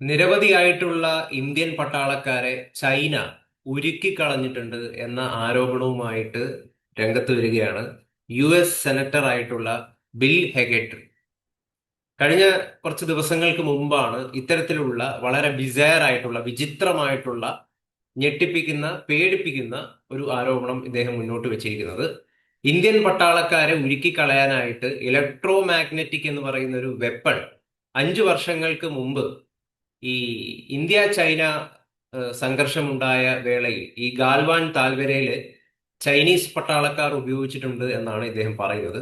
നിരവധിയായിട്ടുള്ള Indian പട്ടാളക്കാരെ China ഉരുക്കിക്കളഞ്ഞിട്ടുണ്ട് എന്ന ആരോപണവുമായിട്ട് രംഗത്ത് വരികയാണ് യു എസ് സെനറ്റർ ആയിട്ടുള്ള ബിൽ ഹെഗറ്റ് കഴിഞ്ഞ കുറച്ച് ദിവസങ്ങൾക്ക് മുമ്പാണ് ഇത്തരത്തിലുള്ള വളരെ ബിസയർ ആയിട്ടുള്ള വിചിത്രമായിട്ടുള്ള ഞെട്ടിപ്പിക്കുന്ന പേടിപ്പിക്കുന്ന ഒരു ആരോപണം ഇദ്ദേഹം മുന്നോട്ട് വെച്ചിരിക്കുന്നത്. ഇന്ത്യൻ പട്ടാളക്കാരെ ഉരുക്കി കളയാനായിട്ട് ഇലക്ട്രോ മാഗ്നറ്റിക് എന്ന് പറയുന്ന ഒരു വെപ്പൺ അഞ്ചു വർഷങ്ങൾക്ക് മുമ്പ് ഈ ഇന്ത്യ ചൈന സംഘർഷമുണ്ടായ വേളയിൽ ഈ ഗാൽവാൻ താൽവരയിൽ ചൈനീസ് പട്ടാളക്കാർ ഉപയോഗിച്ചിട്ടുണ്ട് എന്നാണ് ഇദ്ദേഹം പറയുന്നത്.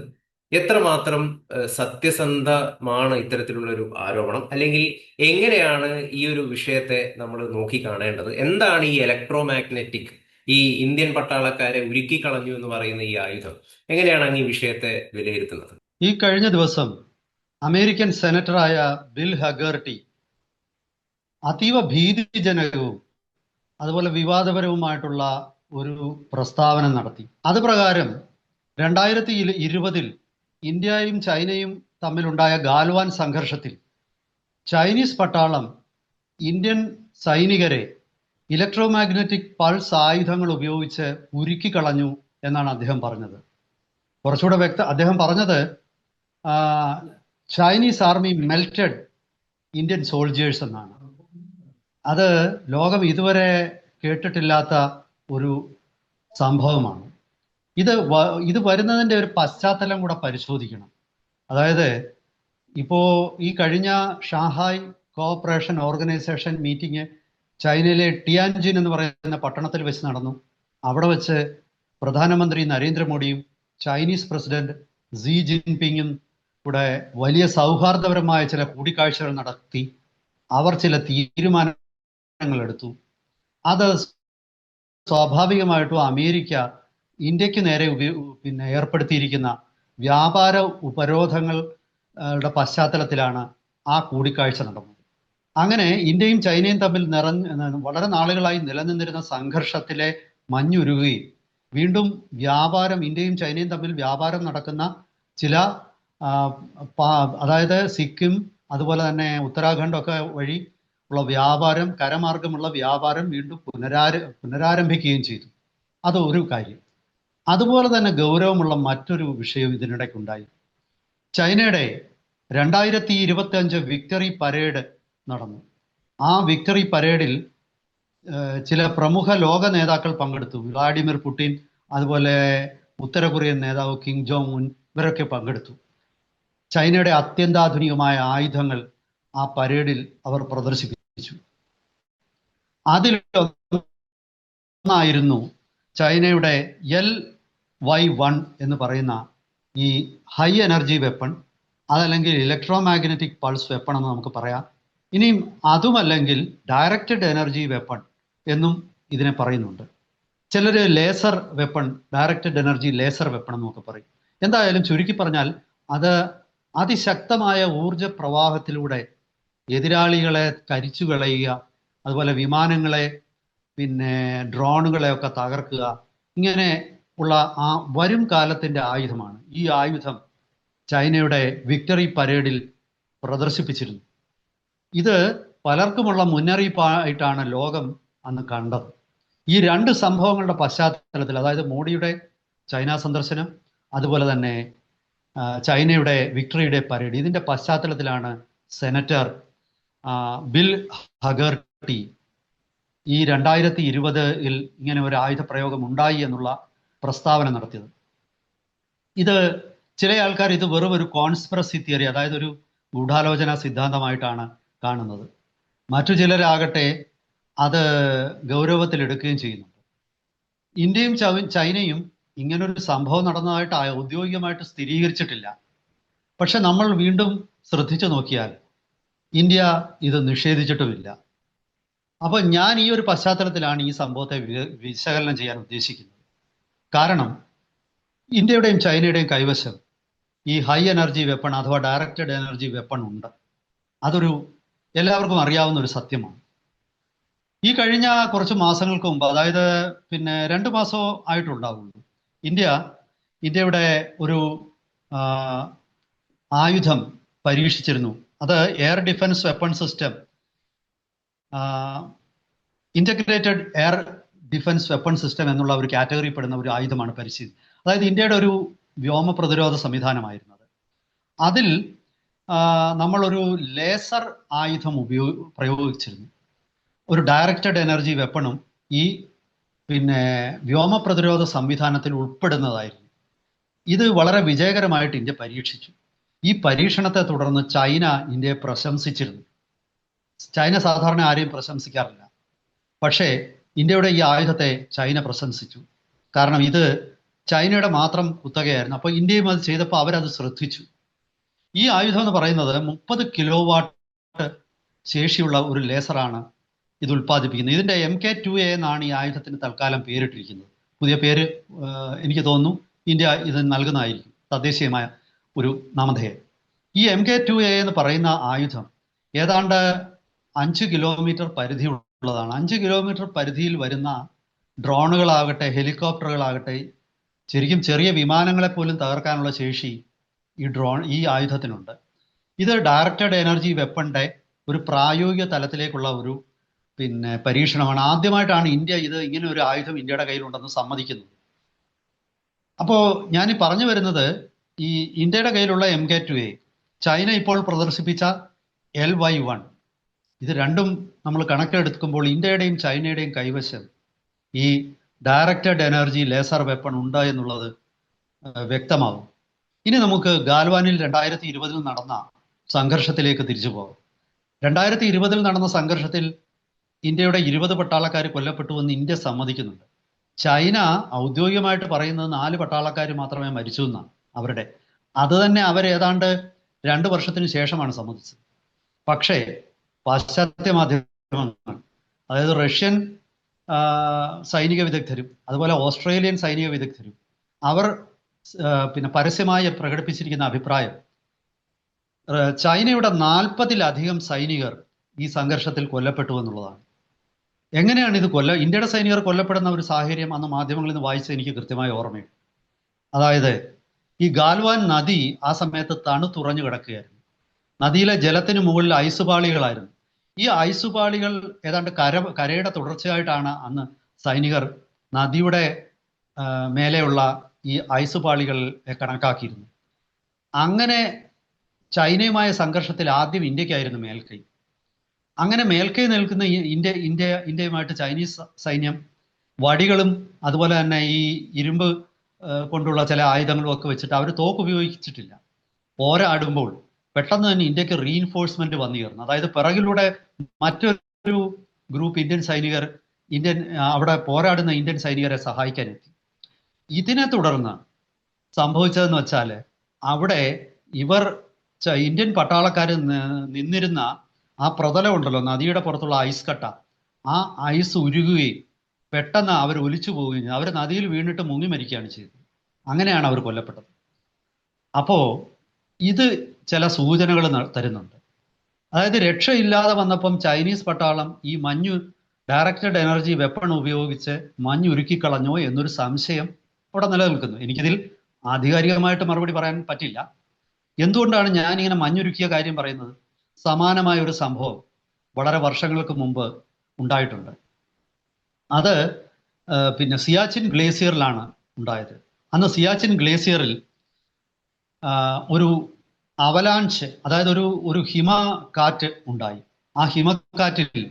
എത്രമാത്രം സത്യസന്ധമാണ് ഇത്തരത്തിലുള്ള ഒരു ആരോപണം? അല്ലെങ്കിൽ എങ്ങനെയാണ് ഈ ഒരു വിഷയത്തെ നമ്മൾ നോക്കിക്കാണേണ്ടത് എന്താണ് ഈ ഇലക്ട്രോ മാഗ്നറ്റിക് ഈ ഇന്ത്യൻ പട്ടാളക്കാരെ ഉരുക്കിക്കളഞ്ഞു എന്ന് പറയുന്ന ഈ ആയുധം? എങ്ങനെയാണ് അങ്ങ് ഈ വിഷയത്തെ വിലയിരുത്തുന്നത്? ഈ കഴിഞ്ഞ ദിവസം അമേരിക്കൻ സെനറ്ററായ ബിൽ ഹഗേർട്ടി അതീവ ഭീതിജനകവും അതുപോലെ വിവാദപരവുമായിട്ടുള്ള ഒരു പ്രസ്താവന നടത്തി. അത് പ്രകാരം രണ്ടായിരത്തി ഇരുപതിൽ ഇന്ത്യയും ചൈനയും തമ്മിലുണ്ടായ ഗാൽവാൻ സംഘർഷത്തിൽ ചൈനീസ് പട്ടാളം ഇന്ത്യൻ സൈനികരെ ഇലക്ട്രോമാഗ്നറ്റിക് പൾസ് ആയുധങ്ങൾ ഉപയോഗിച്ച് ഉരുക്കിക്കളഞ്ഞു എന്നാണ് അദ്ദേഹം പറഞ്ഞത്. കുറച്ചുകൂടെ വ്യക്ത അദ്ദേഹം പറഞ്ഞത് Chinese army melted Indian soldiers എന്നാണ്. അത് ലോകം ഇതുവരെ കേട്ടിട്ടില്ലാത്ത ഒരു സംഭവമാണ്. ഇത് ഇത് വരുന്നതിന്റെ ഒരു പശ്ചാത്തലം കൂടെ പരിശോധിക്കണം. അതായത് ഇപ്പോ ഈ കഴിഞ്ഞ ഷാങ്ഹായ് കോഓപ്പറേഷൻ ഓർഗനൈസേഷൻ മീറ്റിംഗ് ചൈനയിലെ ടിയാൻജിൻ എന്ന് പറയുന്ന പട്ടണത്തിൽ വെച്ച് നടന്നു. അവിടെ വെച്ച് പ്രധാനമന്ത്രി നരേന്ദ്രമോദിയും ചൈനീസ് പ്രസിഡന്റ് സി ജിൻപിങ്ങും കൂടെ വലിയ സൗഹാർദ്ദപരമായ ചില കൂടിക്കാഴ്ചകൾ നടത്തി. അവർ ചില തീരുമാനങ്ങൾ എടുത്തു അത് സ്വാഭാവികമായിട്ടും അമേരിക്ക ഇന്ത്യയ്ക്ക് നേരെ പിന്നെ ഏർപ്പെടുത്തിയിരിക്കുന്ന വ്യാപാര ഉപരോധങ്ങളുടെ പശ്ചാത്തലത്തിലാണ് ആ കൂടിക്കാഴ്ച നടന്നത്. അങ്ങനെ ഇന്ത്യയും ചൈനയും തമ്മിൽ നിറഞ്ഞ വളരെ നാളുകളായി നിലനിന്നിരുന്ന സംഘർഷത്തിലെ മഞ്ഞുരുകുകയും വീണ്ടും വ്യാപാരം ഇന്ത്യയും ചൈനയും തമ്മിൽ വ്യാപാരം നടക്കുന്ന ചില അതായത് സിക്കിം അതുപോലെ തന്നെ ഉത്തരാഖണ്ഡ് ഒക്കെ വഴി ഉള്ള വ്യാപാരം കരമാർഗമുള്ള വ്യാപാരം വീണ്ടും പുനരാര പുനരാരംഭിക്കുകയും ചെയ്തു. അത് ഒരു കാര്യം. അതുപോലെ തന്നെ ഗൗരവമുള്ള മറ്റൊരു വിഷയം ഇതിനിടയ്ക്കുണ്ടായി. ചൈനയുടെ രണ്ടായിരത്തി ഇരുപത്തി അഞ്ച് വിക്ടറി പരേഡ് നടന്നു. ആ വിക്ടറി പരേഡിൽ ചില പ്രമുഖ ലോക നേതാക്കൾ പങ്കെടുത്തു. വ്ളാഡിമിർ പുടിൻ അതുപോലെ ഉത്തര കൊറിയൻ നേതാവ് കിങ് ജോങ് ഉൻ ഇവരൊക്കെ പങ്കെടുത്തു. ചൈനയുടെ അത്യന്താധുനികമായ ആയുധങ്ങൾ ആ പരേഡിൽ അവർ പ്രദർശിപ്പിച്ചു. അതിലൊന്നായിരുന്നു ചൈനയുടെ എൽ വൈ വൺ എന്ന് പറയുന്ന ഈ ഹൈ എനർജി വെപ്പൺ അതല്ലെങ്കിൽ ഇലക്ട്രോ മാഗ്നറ്റിക് പൾസ് വെപ്പൺ എന്ന് നമുക്ക് പറയാം. ഇനിയും അതുമല്ലെങ്കിൽ ഡയറക്റ്റഡ് എനർജി വെപ്പൺ എന്നും ഇതിനെ പറയുന്നുണ്ട്. ചിലർ laser weapon directed energy laser weapon എന്നൊക്കെ പറയും. എന്തായാലും ചുരുക്കി പറഞ്ഞാൽ അത് അതിശക്തമായ ഊർജ പ്രവാഹത്തിലൂടെ എതിരാളികളെ കരിച്ചു കളയുക അതുപോലെ വിമാനങ്ങളെ പിന്നെ ഡ്രോണുകളെ ഒക്കെ തകർക്കുക ഇങ്ങനെ ഉള്ള ആ വരും കാലത്തിന്റെ ആയുധമാണ്. ഈ ആയുധം ചൈനയുടെ വിക്ടറി പരേഡിൽ പ്രദർശിപ്പിച്ചിരുന്നു. ഇത് പലർക്കുമുള്ള മുന്നറിയിപ്പായിട്ടാണ് ലോകം അന്ന് കണ്ടത്. ഈ രണ്ട് സംഭവങ്ങളുടെ പശ്ചാത്തലത്തിൽ അതായത് മോഡിയുടെ ചൈന സന്ദർശനം അതുപോലെ തന്നെ ചൈനയുടെ വിക്ടറിയുടെ പരേഡ് ഇതിന്റെ പശ്ചാത്തലത്തിലാണ് സെനറ്റർ ബിൽ ഹഗർട്ടി ഈ രണ്ടായിരത്തി ഇരുപതിൽ ഇങ്ങനെ ഒരു ആയുധ പ്രയോഗം ഉണ്ടായി എന്നുള്ള പ്രസ്താവന നടത്തിയത്. ഇത് ചില ആൾക്കാർ ഇത് വെറും ഒരു കോൺസ്പിറസി തിയറി അതായത് ഒരു ഗൂഢാലോചന സിദ്ധാന്തമായിട്ടാണ് കാണുന്നത്. മറ്റു ചിലരാകട്ടെ അത് ഗൗരവത്തിലെടുക്കുകയും ചെയ്യുന്നുണ്ട്. ഇന്ത്യയും ചൈനയും ഇങ്ങനൊരു സംഭവം നടന്നതായിട്ട് ഔദ്യോഗികമായിട്ട് സ്ഥിരീകരിച്ചിട്ടില്ല. പക്ഷെ നമ്മൾ വീണ്ടും ശ്രദ്ധിച്ചു നോക്കിയാൽ ഇന്ത്യ ഇത് നിഷേധിച്ചിട്ടുമില്ല. അപ്പോൾ ഞാൻ ഈ ഒരു പശ്ചാത്തലത്തിലാണ് ഈ സംഭവത്തെ വിശകലനം ചെയ്യാൻ ഉദ്ദേശിക്കുന്നത്. കാരണം ഇന്ത്യയുടെയും ചൈനയുടെയും കൈവശം ഈ ഹൈ എനർജി വെപ്പൺ അഥവാ ഡയറക്റ്റഡ് എനർജി വെപ്പൺ ഉണ്ട്. അതൊരു എല്ലാവർക്കും അറിയാവുന്ന ഒരു സത്യമാണ്. ഈ കഴിഞ്ഞ കുറച്ച് മാസങ്ങൾക്ക് മുമ്പ് അതായത് പിന്നെ രണ്ട് മാസമോ ആയിട്ടുണ്ടാവുള്ളൂ ഇന്ത്യ ഇന്ത്യയുടെ ഒരു ആയുധം പരീക്ഷിച്ചിരുന്നു. അത് air defence weapon system integrated air defence weapon system എന്നുള്ള ഒരു കാറ്റഗറി പെടുന്ന ഒരു ആയുധമാണ് പരിശീലനം. അതായത് ഇന്ത്യയുടെ ഒരു വ്യോമ പ്രതിരോധ സംവിധാനമായിരുന്നത്. അതിൽ നമ്മളൊരു ലേസർ ആയുധം ഉപയോഗ പ്രയോഗിച്ചിരുന്നു. ഒരു ഡയറക്റ്റഡ് എനർജി വെപ്പണും ഈ പിന്നെ വ്യോമ പ്രതിരോധ സംവിധാനത്തിൽ ഉൾപ്പെടുന്നതായിരുന്നു. ഇത് വളരെ വിജയകരമായിട്ട് ഇന്ത്യ പരീക്ഷിച്ചു. ഈ പരീക്ഷണത്തെ തുടർന്ന് ചൈന ഇന്ത്യയെ പ്രശംസിച്ചിരുന്നു. ചൈന സാധാരണ ആരെയും പ്രശംസിക്കാറില്ല. പക്ഷേ ഇന്ത്യയുടെ ഈ ആയുധത്തെ ചൈന പ്രശംസിച്ചു. കാരണം ഇത് ചൈനയുടെ മാത്രം കുത്തകയായിരുന്നു. അപ്പോൾ ഇന്ത്യയും അത് ചെയ്തപ്പോൾ അവരത് ശ്രദ്ധിച്ചു. ഈ ആയുധം എന്ന് പറയുന്നത് മുപ്പത് കിലോ വാട്ട് ശേഷിയുള്ള ഒരു ലേസറാണ് ഇത് ഉൽപ്പാദിപ്പിക്കുന്നത്. ഇതിന്റെ എം കെ ടു എ എന്നാണ് ഈ ആയുധത്തിന് തൽക്കാലം പേരിട്ടിരിക്കുന്നത്. പുതിയ പേര് എനിക്ക് തോന്നുന്നു ഇന്ത്യ ഇത് നൽകുന്നതായിരിക്കും. തദ്ദേശീയമായ ഒരു നാമധേയം. ഈ എം കെ ടു എ എന്ന് പറയുന്ന ആയുധം ഏതാണ്ട് അഞ്ച് കിലോമീറ്റർ പരിധി ഉള്ളതാണ് അഞ്ച് കിലോമീറ്റർ പരിധിയിൽ വരുന്ന ഡ്രോണുകളാകട്ടെ ഹെലികോപ്റ്ററുകളാകട്ടെ ശരിക്കും ചെറിയ വിമാനങ്ങളെ പോലും തകർക്കാനുള്ള ശേഷി ഈ ഡ്രോൺ ഈ ആയുധത്തിനുണ്ട്. ഇത് ഡയറക്റ്റഡ് എനർജി വെപ്പന്റെ ഒരു പ്രായോഗിക തലത്തിലേക്കുള്ള ഒരു പിന്നെ പരീക്ഷണമാണ്. ആദ്യമായിട്ടാണ് ഇന്ത്യ ഇത് ഇങ്ങനെ ഒരു ആയുധം ഇന്ത്യയുടെ കയ്യിലുണ്ടെന്ന് സമ്മതിക്കുന്നത്. അപ്പോൾ ഞാൻ പറഞ്ഞു വരുന്നത് ഈ ഇന്ത്യയുടെ കയ്യിലുള്ള M K two A China ഇപ്പോൾ പ്രദർശിപ്പിച്ച എൽ വൈ വൺ ഇത് രണ്ടും നമ്മൾ കണക്കെടുക്കുമ്പോൾ ഇന്ത്യയുടെയും ചൈനയുടെയും കൈവശം ഈ ഡയറക്റ്റഡ് എനർജി ലേസർ വെപ്പൺ ഉണ്ട് എന്നുള്ളത് വ്യക്തമാവും. ഇനി നമുക്ക് ഗാൽവാനിൽ രണ്ടായിരത്തി ഇരുപതിൽ നടന്ന സംഘർഷത്തിലേക്ക് തിരിച്ചു പോകാം. രണ്ടായിരത്തി ഇരുപതിൽ നടന്ന സംഘർഷത്തിൽ ഇന്ത്യയുടെ ഇരുപത് പട്ടാളക്കാർ കൊല്ലപ്പെട്ടു എന്ന് ഇന്ത്യ സമ്മതിക്കുന്നുണ്ട്. ചൈന ഔദ്യോഗികമായിട്ട് പറയുന്നത് നാല് പട്ടാളക്കാർ മാത്രമേ മരിച്ചു എന്നാണ്. അവരുടെ. അത് തന്നെ അവർ ഏതാണ്ട് രണ്ട് വർഷത്തിന് ശേഷമാണ് സമ്മതിച്ചത്. പക്ഷേ പാശ്ചാത്യ മാധ്യമങ്ങൾ അതായത് റഷ്യൻ സൈനിക വിദഗ്ധരും അതുപോലെ ഓസ്ട്രേലിയൻ സൈനിക വിദഗ്ധരും അവർ പിന്നെ പരസ്യമായി പ്രകടിപ്പിച്ചിരിക്കുന്ന അഭിപ്രായം ചൈനയുടെ നാൽപ്പതിലധികം സൈനികർ ഈ സംഘർഷത്തിൽ കൊല്ലപ്പെട്ടു എന്നുള്ളതാണ്. എങ്ങനെയാണ് ഇത് കൊല്ല ഇന്ത്യയുടെ സൈനികർ കൊല്ലപ്പെടുന്ന ഒരു സാഹചര്യം അന്ന് മാധ്യമങ്ങളിൽ നിന്ന് വായിച്ചത് എനിക്ക് കൃത്യമായി ഓർമ്മയുണ്ട് അതായത് ഈ ഗാൽവാൻ നദി ആ സമയത്ത് തണുത്തുറഞ്ഞു കിടക്കുകയായിരുന്നു. നദിയിലെ ജലത്തിന് മുകളിൽ ഐസ് പാളികളായിരുന്നു ഈ ഐസ് പാളികൾ ഏതാണ്ട് കര കരയുടെ തുടർച്ചയായിട്ടാണ് അന്ന് സൈനികർ നദിയുടെ മേലെയുള്ള ഈ ഐസ് പാളികൾ കണക്കാക്കിയിരുന്നു അങ്ങനെ ചൈനയുമായ സംഘർഷത്തിൽ ആദ്യം ഇന്ത്യക്കായിരുന്നു മേൽക്കൈ. അങ്ങനെ മേൽക്കൈ നിൽക്കുന്ന ഇന്ത്യ ഇന്ത്യ ഇന്ത്യയുമായിട്ട് ചൈനീസ് സൈന്യം വടികളും അതുപോലെ തന്നെ ഈ ഇരുമ്പ് കൊണ്ടുള്ള ചില ആയുധങ്ങളും ഒക്കെ വെച്ചിട്ട് അവർ തോക്ക് ഉപയോഗിച്ചിട്ടില്ല. പോരാടുമ്പോൾ പെട്ടെന്ന് തന്നെ ഇന്ത്യയ്ക്ക് റീഇൻഫോഴ്സ്മെന്റ് വന്നു അതായത് പിറകിലൂടെ മറ്റൊരു ഗ്രൂപ്പ് ഇന്ത്യൻ സൈനികർ ഇന്ത്യൻ അവിടെ പോരാടുന്ന ഇന്ത്യൻ സൈനികരെ സഹായിക്കാനെത്തി ഇതിനെ തുടർന്ന് സംഭവിച്ചതെന്ന് വെച്ചാൽ അവിടെ ഇവർ ഇന്ത്യൻ പട്ടാളക്കാർ നിന്നിരുന്ന ആ പ്രതലം ഉണ്ടല്ലോ നദിയുടെ പുറത്തുള്ള ഐസ് കട്ട. ആ ഐസ് ഉരുകുകയും പെട്ടെന്ന് അവർ ഒലിച്ചു പോവുകയും അവർ നദിയിൽ വീണിട്ട് മുങ്ങി മരിക്കുകയാണ് ചെയ്തത്. അങ്ങനെയാണ് അവർ കൊല്ലപ്പെട്ടത്. അപ്പോൾ ഇത് ചില സൂചനകൾ തരുന്നുണ്ട്. അതായത് രക്ഷയില്ലാതെ വന്നപ്പം ചൈനീസ് പട്ടാളം ഈ മഞ്ഞു ഡയറക്റ്റഡ് എനർജി വെപ്പൺ ഉപയോഗിച്ച് മഞ്ഞുരുക്കിക്കളഞ്ഞോ എന്നൊരു സംശയം അവിടെ നിലനിൽക്കുന്നു. എനിക്കിതിൽ ആധികാരികമായിട്ട് മറുപടി പറയാൻ പറ്റില്ല. എന്തുകൊണ്ടാണ് ഞാൻ ഇങ്ങനെ മഞ്ഞുരുക്കിയ കാര്യം പറയുന്നത്? സമാനമായ ഒരു സംഭവം വളരെ വർഷങ്ങൾക്ക് മുമ്പ് ഉണ്ടായിട്ടുണ്ട്. അത് പിന്നെ സിയാച്ചിൻ ഗ്ലേസിയറിലാണ് ഉണ്ടായത്. അന്ന് സിയാച്ചിൻ ഗ്ലേസിയറിൽ ഒരു അവലാൻഷ് അതായത് ഒരു ഒരു ഹിമ കാറ്റ് ഉണ്ടായി. ആ ഹിമക്കാറ്റിൽ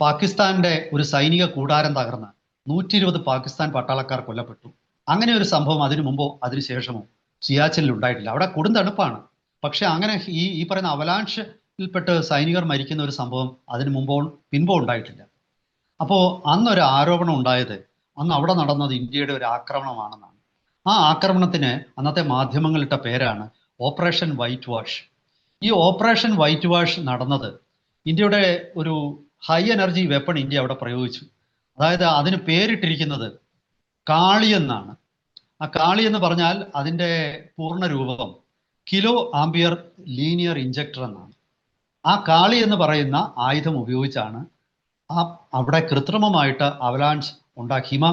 പാകിസ്ഥാന്റെ ഒരു സൈനിക കൂടാരം തകർന്ന് നൂറ്റി ഇരുപത് പാകിസ്ഥാൻ പട്ടാളക്കാർ കൊല്ലപ്പെട്ടു. അങ്ങനെ ഒരു സംഭവം അതിനു മുമ്പോ അതിനു ശേഷമോ സിയാച്ചിനിൽ ഉണ്ടായിട്ടില്ല. അവിടെ കൊടും തണുപ്പാണ്. പക്ഷെ അങ്ങനെ ഈ ഈ പറയുന്ന അവലാൻഷിൽപ്പെട്ട് സൈനികർ മരിക്കുന്ന ഒരു സംഭവം അതിനു മുമ്പോ പിൻപോ ഉണ്ടായിട്ടില്ല. അപ്പോ അന്നൊരു ആരോപണം ഉണ്ടായത് അന്ന് അവിടെ നടന്നത് ഇന്ത്യയുടെ ഒരു ആക്രമണമാണെന്നാണ്. ആ ആക്രമണത്തിന് അന്നത്തെ മാധ്യമങ്ങളിട്ട പേരാണ് ഓപ്പറേഷൻ വൈറ്റ് വാഷ്. ഈ ഓപ്പറേഷൻ വൈറ്റ് വാഷ് നടന്നത് ഇന്ത്യയുടെ ഒരു ഹൈ എനർജി വെപ്പൺ ഇന്ത്യ അവിടെ പ്രയോഗിച്ചു. അതായത് അതിന് പേരിട്ടിരിക്കുന്നത് കാളി എന്നാണ്. ആ കാളി എന്ന് പറഞ്ഞാൽ അതിന്റെ പൂർണ രൂപം കിലോ ആംബിയർ ലീനിയർ ഇഞ്ചക്ടർ എന്നാണ്. ആ കാളി എന്ന് പറയുന്ന ആയുധം ഉപയോഗിച്ചാണ് ആ അവിടെ കൃത്രിമമായിട്ട് അവലാൻസ് ഉണ്ടാക്കി ഹിമ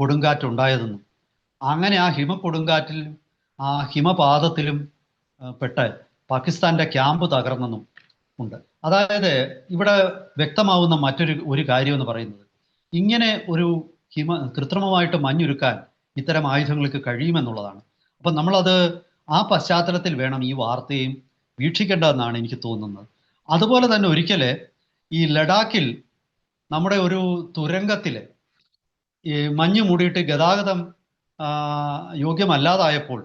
കൊടുങ്കാറ്റ് ഉണ്ടായതെന്നും. അങ്ങനെ ആ ഹിമ കൊടുങ്കാറ്റിൽ ആ ഹിമപാതത്തിലും പെട്ട് പാകിസ്ഥാന്റെ ക്യാമ്പ് തകർന്നെന്നും ഉണ്ട്. അതായത് ഇവിടെ വ്യക്തമാവുന്ന മറ്റൊരു ഒരു കാര്യം എന്ന് പറയുന്നത് ഇങ്ങനെ ഒരു ഹിമ കൃത്രിമമായിട്ട് മഞ്ഞുരുക്കാൻ ഇത്തരം ആയുധങ്ങൾക്ക് കഴിയുമെന്നുള്ളതാണ്. അപ്പം നമ്മളത് ആ പശ്ചാത്തലത്തിൽ വേണം ഈ വാർത്തയും വീക്ഷിക്കേണ്ടതെന്നാണ് എനിക്ക് തോന്നുന്നത്. അതുപോലെ തന്നെ ഒരിക്കൽ ഈ ലഡാക്കിൽ നമ്മുടെ ഒരു തുരങ്കത്തിൽ ഈ മഞ്ഞ് മൂടിയിട്ട് ഗതാഗതം യോഗ്യമല്ലാതായപ്പോൾ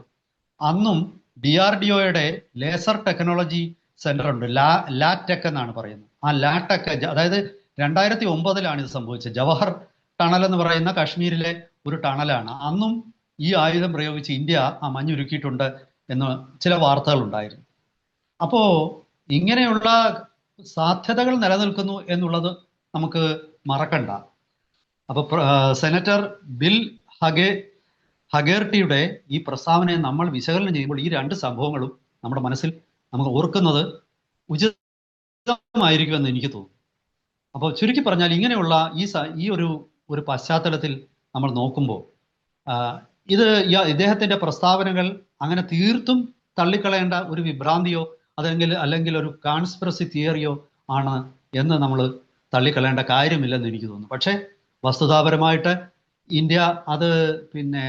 അന്നും ഡി ആർ ഡി ഒയുടെ ലേസർ ടെക്നോളജി സെന്റർ ഉണ്ട് ലാ ലാറ്റെക് എന്നാണ് പറയുന്നത്. ആ ലാറ്റെക് അതായത് രണ്ടായിരത്തി ഒമ്പതിലാണ് ഇത് സംഭവിച്ചത്. ജവഹർ ടണൽ എന്ന് പറയുന്ന കാശ്മീരിലെ ഒരു ടണലാണ്. അന്നും ഈ ആയുധം പ്രയോഗിച്ച് ഇന്ത്യ ആ മഞ്ഞുരുക്കിയിട്ടുണ്ട് എന്ന് ചില വാർത്തകൾ ഉണ്ടായിരുന്നു അപ്പോ ഇങ്ങനെയുള്ള സാധ്യതകൾ നിലനിൽക്കുന്നു എന്നുള്ളത് നമുക്ക് മറക്കണ്ട. അപ്പൊ സെനറ്റർ ബിൽ ഹഗെ ഹഗേർട്ടിയുടെ ഈ പ്രസ്താവനയെ നമ്മൾ വിശകലനം ചെയ്യുമ്പോൾ ഈ രണ്ട് സംഭവങ്ങളും നമ്മുടെ മനസ്സിൽ നമുക്ക് ഓർക്കുന്നത് ഉചിതമായിരിക്കുമെന്ന് എനിക്ക് തോന്നുന്നു. അപ്പോൾ ചുരുക്കി പറഞ്ഞാൽ ഇങ്ങനെയുള്ള ഈ ഈ ഒരു ഒരു പശ്ചാത്തലത്തിൽ നമ്മൾ നോക്കുമ്പോൾ ഇത് ഇദ്ദേഹത്തിന്റെ പ്രസ്താവനകൾ അങ്ങനെ തീർത്തും തള്ളിക്കളയേണ്ട ഒരു വിഭ്രാന്തിയോ അതെങ്കിൽ അല്ലെങ്കിൽ ഒരു കാൺസ്പിറസി തിയറിയോ ആണ് എന്ന് നമ്മൾ തള്ളിക്കളയേണ്ട കാര്യമില്ലെന്ന് എനിക്ക് തോന്നുന്നു. പക്ഷേ വസ്തുതാപരമായിട്ട് ഇന്ത്യ അത് പിന്നെ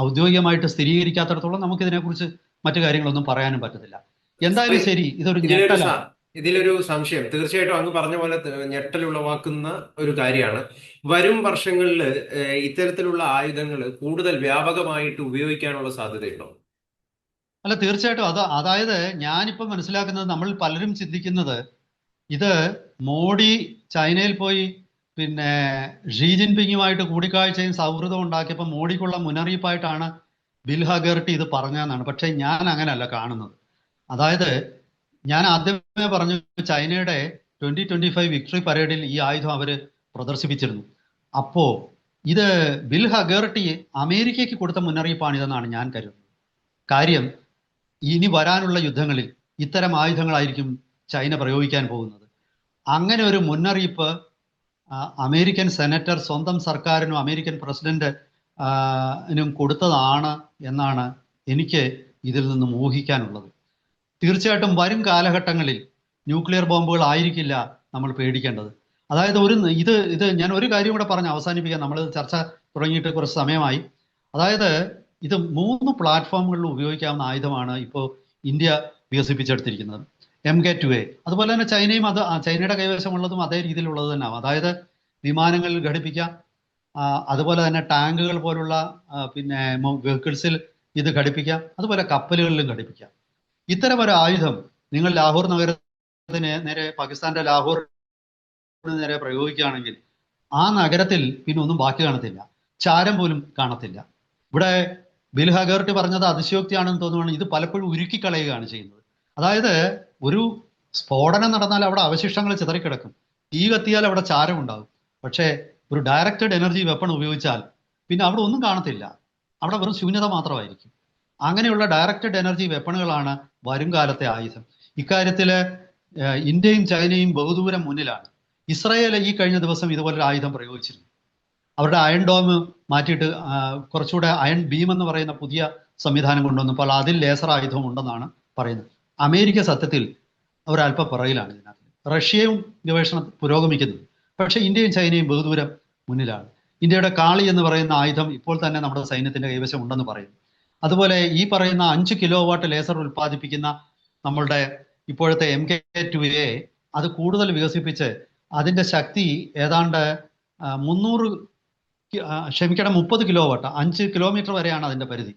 ഔദ്യോഗികമായിട്ട് സ്ഥിരീകരിക്കാത്തടത്തോളം നമുക്കിതിനെക്കുറിച്ച് മറ്റു കാര്യങ്ങളൊന്നും പറയാനും പറ്റത്തില്ല. എന്തായാലും ശരി ഇതൊരു ഇതിലൊരു ഞെട്ടലാണ്. ഇതിലൊരു സംശയം. തീർച്ചയായിട്ടും അങ്ങ് പറഞ്ഞ പോലെ ഞെട്ടൽ ഉളവാക്കുന്ന ഒരു കാര്യമാണ്. വരും വർഷങ്ങളിൽ ഇത്തരത്തിലുള്ള ആയുധങ്ങൾ കൂടുതൽ വ്യാപകമായിട്ട് ഉപയോഗിക്കാനുള്ള സാധ്യതയുണ്ടോ? അല്ല തീർച്ചയായിട്ടും അത് അതായത് ഞാനിപ്പോൾ മനസ്സിലാക്കുന്നത് നമ്മൾ പലരും ചിന്തിക്കുന്നത് ഇത് മോഡി ചൈനയിൽ പോയി പിന്നെ ഷീ ജിൻപിങ്ങുമായിട്ട് കൂടിക്കാഴ്ചയും സൗഹൃദവും ഉണ്ടാക്കിയപ്പോൾ മോഡിക്കുള്ള മുന്നറിയിപ്പായിട്ടാണ് ബിൽ ഹഗേർട്ടി ഇത് പറഞ്ഞതെന്നാണ്. പക്ഷേ ഞാൻ അങ്ങനെയല്ല കാണുന്നത്. അതായത് ഞാൻ ആദ്യമേ പറഞ്ഞു ചൈനയുടെ ട്വന്റി ട്വന്റി ഫൈവ് വിക്ടറി പരേഡിൽ ഈ ആയുധം അവർ പ്രദർശിപ്പിച്ചിരുന്നു. അപ്പോ ഇത് ബിൽ ഹഗേർട്ടി അമേരിക്കയ്ക്ക് കൊടുത്ത മുന്നറിയിപ്പാണിതെന്നാണ് ഞാൻ കരുതുന്നത്. കാര്യം ഇനി വരാനുള്ള യുദ്ധങ്ങളിൽ ഇത്തരം ആയുധങ്ങളായിരിക്കും ചൈന പ്രയോഗിക്കാൻ പോകുന്നത്. അങ്ങനെ ഒരു മുന്നറിയിപ്പ് അമേരിക്കൻ സെനറ്റർ സ്വന്തം സർക്കാരിനും അമേരിക്കൻ പ്രസിഡന്റ് ആ, നും കൊടുത്തതാണ് എന്നാണ് എനിക്ക് ഇതിൽ നിന്നും ഊഹിക്കാനുള്ളത് തീർച്ചയായിട്ടും വരും കാലഘട്ടങ്ങളിൽ ന്യൂക്ലിയർ ബോംബുകൾ ആയിരിക്കില്ല നമ്മൾ പേടിക്കേണ്ടത്. അതായത് ഒരു ഇത് ഇത് ഞാൻ ഒരു കാര്യം കൂടെ പറഞ്ഞ് അവസാനിപ്പിക്കാം. നമ്മൾ ചർച്ച തുടങ്ങിയിട്ട് കുറച്ച് സമയമായി. അതായത് ഇത് മൂന്ന് പ്ലാറ്റ്ഫോമുകളിൽ ഉപയോഗിക്കാവുന്ന ആയുധമാണ് ഇപ്പോൾ ഇന്ത്യ വികസിപ്പിച്ചെടുത്തിരിക്കുന്നത്. എം കെ ടു എ അതുപോലെ തന്നെ ചൈനയും അത് ചൈനയുടെ കൈവശമുള്ളതും അതേ രീതിയിലുള്ളത് തന്നെയാവും അതായത് വിമാനങ്ങൾ ഘടിപ്പിക്കാം അതുപോലെ തന്നെ ടാങ്കുകൾ പോലുള്ള പിന്നെ വെഹിക്കിൾസിൽ ഇത് ഘടിപ്പിക്കാം അതുപോലെ കപ്പലുകളിലും ഘടിപ്പിക്കാം ഇത്തരം ഒരു ആയുധം നിങ്ങൾ ലാഹോർ നഗരത്തിന് നേരെ പാകിസ്ഥാന്റെ ലാഹോർ നേരെ പ്രയോഗിക്കുകയാണെങ്കിൽ ആ നഗരത്തിൽ പിന്നെ ഒന്നും ബാക്കി കാണത്തില്ല. ചാരം പോലും കാണത്തില്ല. ഇവിടെ ബിൽ ഹഗേർട്ട് പറഞ്ഞത് അതിശയോക്തിയാണെന്ന് തോന്നുവാണ്. ഇത് പലപ്പോഴും ഉരുക്കിക്കളയുകയാണ് ചെയ്യുന്നത്. അതായത് ഒരു സ്ഫോടനം നടന്നാൽ അവിടെ അവശിഷ്ടങ്ങൾ ചിതറിക്കിടക്കും. തീ കത്തിയാൽ അവിടെ ചാരം ഉണ്ടാകും പക്ഷേ ഒരു ഡയറക്റ്റഡ് എനർജി വെപ്പൺ ഉപയോഗിച്ചാൽ പിന്നെ അവിടെ ഒന്നും കാണത്തില്ല. അവിടെ വെറും ശൂന്യത മാത്രമായിരിക്കും. അങ്ങനെയുള്ള ഡയറക്റ്റഡ് എനർജി വെപ്പണുകളാണ് വരും കാലത്തെ ആയുധം. ഇക്കാര്യത്തിൽ ഇന്ത്യയും ചൈനയും ബഹുദൂരം മുന്നിലാണ്. ഇസ്രായേൽ ഈ കഴിഞ്ഞ ദിവസം ഇതുപോലൊരു ആയുധം പ്രയോഗിച്ചിരുന്നു. അവരുടെ അയൺ ഡോം മാറ്റിയിട്ട് കുറച്ചുകൂടെ അയൺ ബീം എന്ന് പറയുന്ന പുതിയ സംവിധാനം കൊണ്ടുവന്നപ്പോൾ അതിൽ ലേസർ ആയുധം ഉണ്ടെന്നാണ് പറയുന്നത്. അമേരിക്ക സത്യത്തിൽ ഒരല്പ പുറകിലാണ് ഇതിനകത്ത്. റഷ്യയും ഗവേഷണം പുരോഗമിക്കുന്നു പക്ഷേ ഇന്ത്യയും ചൈനയും ബഹുദൂരം മുന്നിലാണ്. ഇന്ത്യയുടെ കാളി എന്ന് പറയുന്ന ആയുധം ഇപ്പോൾ തന്നെ നമ്മുടെ സൈന്യത്തിന്റെ കൈവശം ഉണ്ടെന്ന് പറയുന്നു അതുപോലെ ഈ പറയുന്ന അഞ്ച് കിലോ വാട്ട് ലേസർ ഉൽപ്പാദിപ്പിക്കുന്ന നമ്മളുടെ ഇപ്പോഴത്തെ എം കെ ടു എ അത് കൂടുതൽ വികസിപ്പിച്ച് അതിന്റെ ശക്തി ഏതാണ്ട് മുന്നൂറ് ക്ഷമിക്കണം മുപ്പത് കിലോ വാട്ട് അഞ്ച് കിലോമീറ്റർ വരെയാണ് അതിന്റെ പരിധി.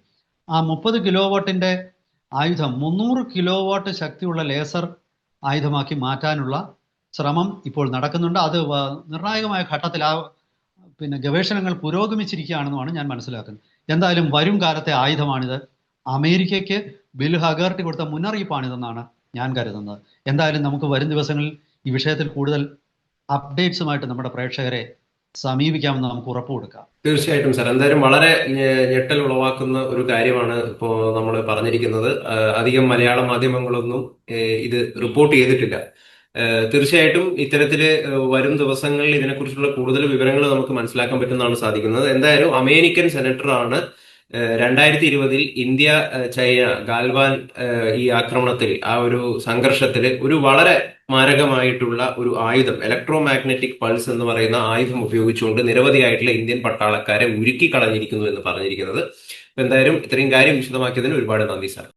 ആ മുപ്പത് കിലോ വാട്ടിന്റെ ആയുധം. മുന്നൂറ് കിലോ വാട്ട് ശക്തിയുള്ള ലേസർ ആയുധമാക്കി മാറ്റാനുള്ള ശ്രമം ഇപ്പോൾ നടക്കുന്നുണ്ട്. അത് നിർണായകമായ ഘട്ടത്തിൽ ആ പിന്നെ ഗവേഷണങ്ങൾ പുരോഗമിച്ചിരിക്കുകയാണെന്നുമാണ് ഞാൻ മനസ്സിലാക്കുന്നത്. എന്തായാലും വരും കാലത്തെ ആയുധമാണിത്. അമേരിക്കയ്ക്ക് ബിൽ ഹഗേർട്ടി കൊടുത്ത മുന്നറിയിപ്പാണിതെന്നാണ് ഞാൻ കരുതുന്നത്. എന്തായാലും നമുക്ക് വരും ദിവസങ്ങളിൽ ഈ വിഷയത്തിൽ കൂടുതൽ അപ്ഡേറ്റ്സുമായിട്ട് നമ്മുടെ പ്രേക്ഷകരെ സമീപിക്കാമെന്ന് നമുക്ക് ഉറപ്പ് കൊടുക്കാം. തീർച്ചയായിട്ടും സാർ. എന്തായാലും വളരെ ഞെട്ടൽ ഉളവാക്കുന്ന ഒരു കാര്യമാണ് ഇപ്പോൾ നമ്മൾ പറഞ്ഞിരിക്കുന്നത്. അധികം മലയാള മാധ്യമങ്ങളൊന്നും ഇത് റിപ്പോർട്ട് ചെയ്തിട്ടില്ല. തീർച്ചയായിട്ടും ഇത്തരത്തിൽ വരും ദിവസങ്ങളിൽ ഇതിനെക്കുറിച്ചുള്ള കൂടുതൽ വിവരങ്ങൾ നമുക്ക് മനസ്സിലാക്കാൻ പറ്റുന്നതാണ് സാധിക്കുന്നത്. എന്തായാലും അമേരിക്കൻ സെനറ്ററാണ് രണ്ടായിരത്തി ഇരുപതിൽ ഇന്ത്യ ചൈന ഗാൽവാൻ ഈ ആക്രമണത്തിൽ ആ ഒരു സംഘർഷത്തിൽ ഒരു വളരെ മാരകമായിട്ടുള്ള ഒരു ആയുധം ഇലക്ട്രോ മാഗ്നറ്റിക് പൾസ് എന്ന് പറയുന്ന ആയുധം ഉപയോഗിച്ചുകൊണ്ട് നിരവധിയായിട്ടുള്ള ഇന്ത്യൻ പട്ടാളക്കാരെ ഉരുക്കി കളഞ്ഞിരിക്കുന്നു എന്ന് പറഞ്ഞിരിക്കുന്നത്. എന്തായാലും ഇത്രയും കാര്യം വിശദമാക്കിയതിന് ഒരുപാട് നന്ദി സാർ.